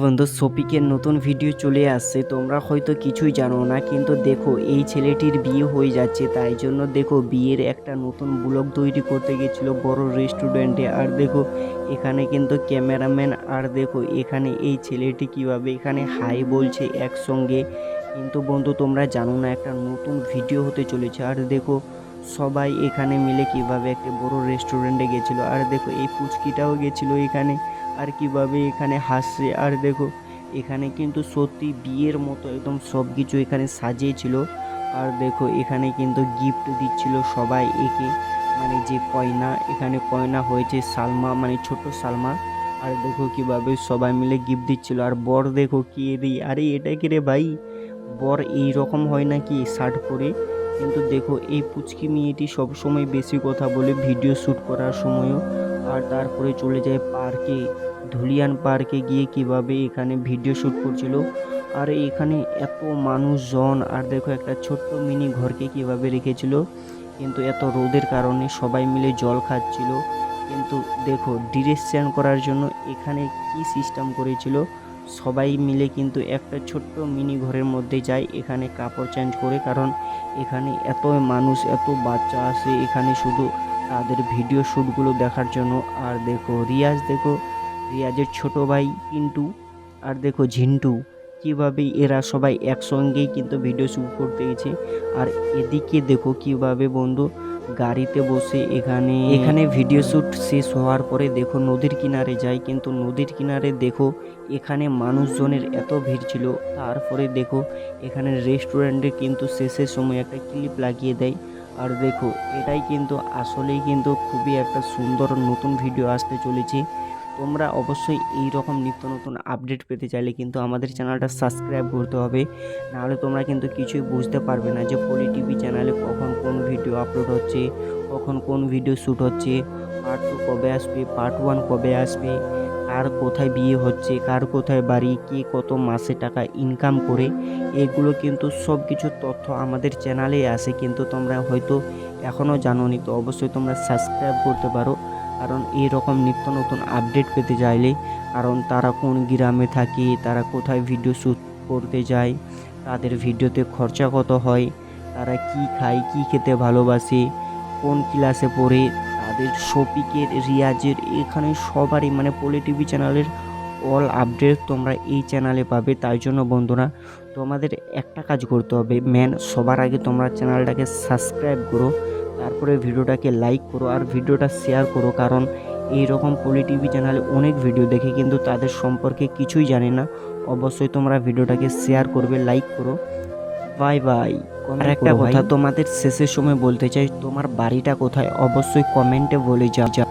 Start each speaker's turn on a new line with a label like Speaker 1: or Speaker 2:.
Speaker 1: বন্ধু সপিকের নতুন ভিডিও চলে আসছে। তোমরা হয়তো কিছুই জানো না, কিন্তু দেখো, এই ছেলেটির বিয়ে হয়ে যাচ্ছে। তাই জন্য দেখো, বিয়ের একটা নতুন ব্লগ তৈরি করতে গেছিল বড় রেস্টুরেন্টে আর দেখো, এখানে কিন্তু ক্যামেরাম্যান আর দেখো, এখানে এই ছেলেটি কীভাবে, এখানে হাই বলছে একসঙ্গে। কিন্তু বন্ধু, তোমরা জানো না, একটা নতুন ভিডিও হতে চলেছে। আর দেখো, সবাই এখানে মিলে কীভাবে একটা বড় রেস্টুরেন্টে গেছিল। আর দেখো, এই পুচকিটাও গেছিল এখানে। আর কীভাবে এখানে হাসছে। আর দেখো, এখানে কিন্তু সত্যি বিয়ের মতো একদম সব কিছু এখানে সাজিয়েছিল। আর দেখো, এখানে কিন্তু গিফট দিচ্ছিল সবাই একে। মানে যে কয়না, এখানে কয়না হয়েছে, সালমা মানে ছোট সালমা। আর দেখো কীভাবে সবাই মিলে গিফট দিচ্ছিল। আর বর দেখো কি রে, আরে এটা কি রে ভাই? বর এই রকম হয় নাকি শার্ট পরে? কিন্তু দেখো, এই পুচকি মেয়েটি সবসময় বেশি কথা বলে ভিডিও শ্যুট করার সময়ও। আর তারপরে চলে যায় পার্কে, ধুলিয়ান পার্কে গিয়ে কীভাবে এখানে ভিডিও শ্যুট করছিল। আর এখানে এত মানুষজন, আর দেখো একটা ছোট্ট মিনি ঘরকে কীভাবে রেখেছিল। কিন্তু এত রোদের কারণে সবাই মিলে জল খাচ্ছিল। কিন্তু দেখো ড্রেস ডিরেকশন করার জন্য এখানে কি সিস্টেম করেছিল। সবাই মিলে কিন্তু একটা ছোট্ট মিনি ঘরের মধ্যে যায়, এখানে কাপড় চেঞ্জ করে। কারণ এখানে এত মানুষ, এত বাচ্চা আসে এখানে শুধু তাদের ভিডিও শ্যুটগুলো দেখার জন্য। আর দেখো, রিয়াজ দেখো, রিয়াজের ছোট ভাই পিন্টু, আর দেখো ঝিন্টু, কীভাবে এরা সবাই একসঙ্গেই কিন্তু ভিডিও শ্যুট করতে গেছে। আর এদিকে দেখো কীভাবে বন্ধু, গাড়িতে বসে এখানে এখানে ভিডিও শ্যুট শেষ হওয়ার পরে দেখো নদীর কিনারে যাই কিন্তু নদীর কিনারে দেখো এখানে মানুষজনের এত ভিড় ছিল। তারপরে দেখো এখানে রেস্টুরেন্টে কিন্তু শেষের সময় একটা ক্লিপ লাগিয়ে দেয়। আর দেখো, এটাই কিন্তু আসলেই কিন্তু খুবই একটা সুন্দর নতুন ভিডিও আসতে চলেছে। তোমরা অবশ্যই এই রকম নিত্য নতুন আপডেট পেতে চাইলে কিন্তু আমাদের চ্যানেলটা সাবস্ক্রাইব করতে হবে। নাহলে তোমরা কিন্তু কিছুই বুঝতে পারবে না যে পলি টিভি চ্যানেলে কখন কোন ভিডিও আপলোড হচ্ছে, কখন কোন ভিডিও শ্যুট হচ্ছে পার্ট টু কবে আসবে পার্ট ওয়ান কবে আসবে। কার কোথায় বিয়ে হচ্ছে, কার কোথায় বাড়ি, কে কত মাসে টাকা ইনকাম করে, এগুলো কিন্তু সব কিছু তথ্য আমাদের চ্যানেলে আসে কিন্তু তোমরা হয়তো এখনও জানোনি, তো অবশ্যই তোমরা সাবস্ক্রাইব করতে পারো। কারণ এই রকম নিত্য নতুন আপডেট পেতে চাইলে, কারণ তারা কোন গ্রামে থাকে, তারা কোথায় ভিডিও শ্যুট করতে যায়, তাদের ভিডিওতে খরচা কত হয়, তারা কি খায়, কি খেতে ভালোবাসে, কোন ক্লাসে পড়ে শফিকের রিয়াজের, এখানে সবারই মানে পলি টিভি চ্যানেলের অল আপডেট তোমরা এই চ্যানেলে পাবে। তাই জন্য বন্ধুরা, তোমাদের একটা কাজ করতে হবে। ম্যান সবার আগে তোমরা চ্যানেলটাকে সাবস্ক্রাইব করো, তারপরে ভিডিওটাকে লাইক করো আর ভিডিওটা শেয়ার করো। কারণ এই রকম পলি টিভি চ্যানেলে অনেক ভিডিও দেখে কিন্তু তাদের সম্পর্কে কিছুই জানে না। অবশ্যই তোমরা ভিডিওটাকে শেয়ার করবে লাইক করো। Bye bye. আর একটা কথা তোমাদের শেষের সময় বলতে চাই তোমার বাড়িটা কোথায়? অবশ্যই কমেন্টে বলে যাও